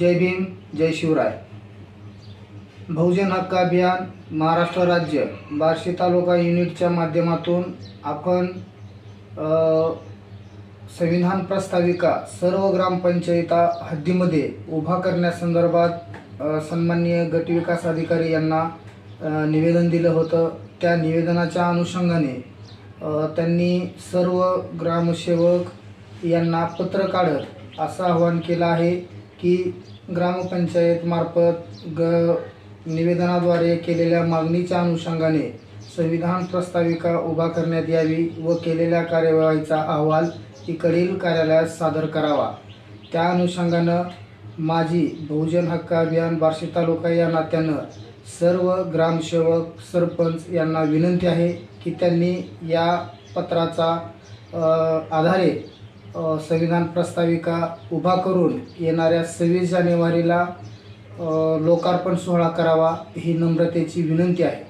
जय भीम जय शिवराय. बहुजन हक्क अभियान महाराष्ट्र राज्य बार्शी तालुका युनिटच्या माध्यमातून आपण संविधान प्रस्ताविका सर्व ग्रामपंचायता हद्दीमध्ये उभा करण्यासंदर्भात सन्माननीय गटविकास अधिकारी यांना निवेदन दिलं होतं. त्या निवेदनाच्या अनुषंगाने त्यांनी सर्व ग्रामसेवक यांना पत्र काढत असं आवाहन केलं आहे. की ग्रामपंचायत मार्फत ग निवेदनाद्वारे केलेल्या मागणीच्या अनुषंगाने संविधान प्रस्ताविका उभा करण्यात यावी व केलेल्या कार्यवाहीचा अहवाल इकडील कार्यालयात सादर करावा. त्या अनुषंगानं माझी बहुजन हक्क अभियान बार्शी तालुका या नात्यानं सर्व ग्रामसेवक सरपंच यांना विनंती आहे की त्यांनी या पत्राचा आधारे संविधान प्रस्ताविका उभा करून येणाऱ्या सव्वीस जानेवारीला लोकार्पण सोहळा करावा ही नम्रतेची विनंती आहे.